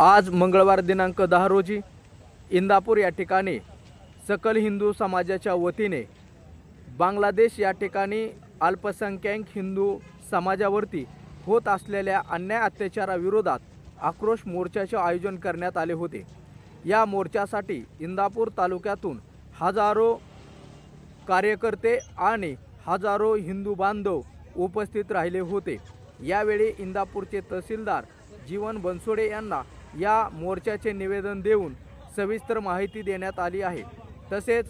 आज मंगळवार दिनांक दहा रोजी इंदापूर या ठिकाणी सकल हिंदू समाजाच्या वतीने बांगलादेश या ठिकाणी अल्पसंख्याक हिंदू समाजावरती होत असलेल्या अन्याय अत्याचाराविरोधात आक्रोश मोर्चाचे आयोजन करण्यात आले होते. या मोर्चासाठी इंदापूर तालुक्यातून हजारो कार्यकर्ते आणि हजारो हिंदू बांधव उपस्थित राहिले होते. यावेळी इंदापूरचे तहसीलदार जीवन बनसोडे यांना या मोर्चाचे निवेदन देऊन सविस्तर माहिती देण्यात आली आहे. तसेच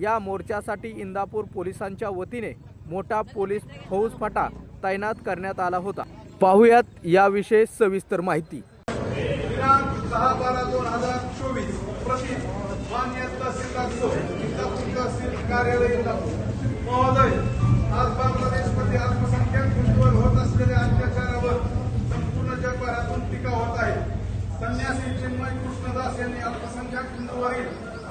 या मोर्चासाठी इंदापूर पोलिसांच्या वतीने मोठा पोलीस फौजफाटा तैनात करण्यात आला होता. पाहुयात याविषयी सविस्तर माहिती. दिनांक दहा बारा दोन हजार चोवीस प्रति मान्य तहसीलदार सो इंदापूर तहसील कार्यालय इंदापूर महोदय आज बांगलादेशमध्ये अल्पसंख्याक हिंदूवर होत असलेल्या अत्याचारावर संपूर्ण जगभरातून टीका होत आहे संन्यासी रामदास यांनी अल्पसंख्याक हिंदूवरील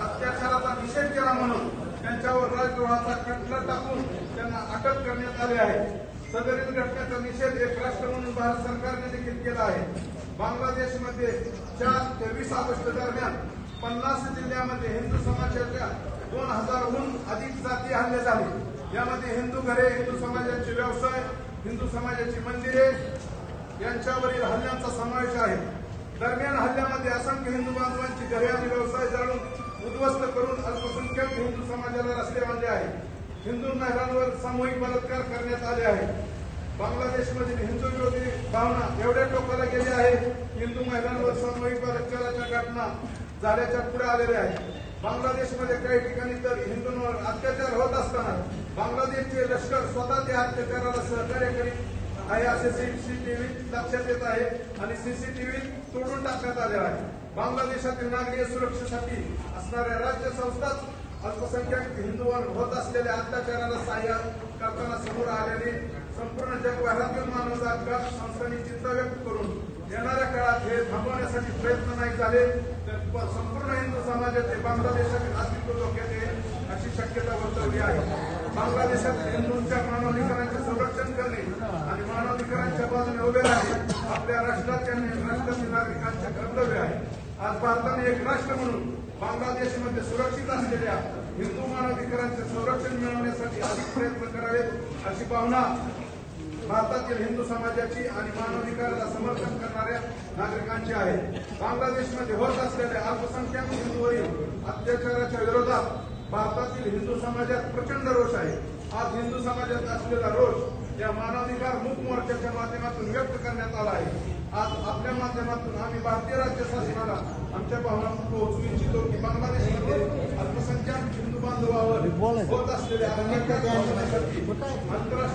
अत्याचाराचा निषेध केला म्हणून त्यांच्यावर राजद्रोहाचा खटला टाकून त्यांना अटक करण्यात आली आहे. सदरील घटनेचा निषेध एक राष्ट्र म्हणून भारत सरकारने देखील केला आहे. बांगलादेशमध्ये चार ते वीस ऑगस्ट दरम्यान पन्नास जिल्ह्यामध्ये हिंदू समाजाच्या दोन हजारहून अधिक जाती हल्ले झाले. यामध्ये हिंदू घरे हिंदू समाजाचे व्यवसाय हिंदू समाजाची मंदिरे यांच्यावरील हल्ल्यांचा समावेश आहे. दरम्यान हल्ल्यामध्ये बांधवांची आणि व्यवसाय जाळून उद्ध्वस्त करून अल्पसंख्याक हिंदू समाजाला रस्ते बांधले आहे हिंदू महिलांवर सामूहिक बलात्कार करण्यात आले आहे. बांगलादेशमधील हिंदू विरोधी भावना एवढ्या टोकाला गेली आहे हिंदू महिलांवर सामूहिक बलात्काराच्या घटना झाल्याच्या पुढे आलेल्या आहेत. बांगलादेशमध्ये काही ठिकाणी तर हिंदूंवर अत्याचार होत असताना बांगलादेशचे लष्कर स्वतः त्या अत्याचाराला सहकार्य करीत आहे असे सीसीटीव्ही लक्षात येत आहे आणि सीसीटीव्ही तोडून टाकण्यात आले आहे. बांगलादेशातील नागरिक सुरक्षेसाठी असणाऱ्या राज्य संस्थाच अल्पसंख्याक हिंदूवर होत असलेल्या अत्याचाराला सहाय्य करताना समोर आल्याने संपूर्ण जगभरातील मानवाधिकार संस्थांनी चिंता व्यक्त करून येणाऱ्या काळात हे थांबवण्यासाठी प्रयत्न नाही झाले तर संपूर्ण हिंदू समाजाचे बांगलादेशातील अस्तित्व धोक्यात येईल अशी शक्यता वर्तवली आहे. बांगलादेशातील हिंदूंच्या मानवाधिकारांचे संरक्षण करणे आणि मानवाधिकारांच्या बाजूने उभे राहणे आपल्या राष्ट्राच्या राष्ट्रातील नागरिकांचे कर्तव्य आहे. आज भारताने एक राष्ट्र म्हणून बांगलादेशमध्ये सुरक्षित असलेल्या हिंदू मानवाधिकारांचे संरक्षण मिळवण्यासाठी अधिक प्रयत्न करावेत अशी भावना भारतातील हिंदू समाजाची आणि मानवाधिकाराला समर्थन करणाऱ्या नागरिकांची आहे. बांगलादेशमध्ये होत असलेल्या अल्पसंख्याक हिंदूवरील अत्याचाराच्या विरोधात भारतातील हिंदू समाजात प्रचंड रोष आहे. आज हिंदू समाजात असलेला रोष या मानवाधिकार मूक मोर्चाच्या माध्यमातून व्यक्त करण्यात आला आहे. आज आपल्या माध्यमातून आम्ही भारतीय राज्य शासनाला आमच्या भावना पोहोचू इच्छितो की बांगलादेशमध्ये अल्पसंख्याक हिंदू बांधवावर होत असलेल्या अत्याचार आंतरराष्ट्रीय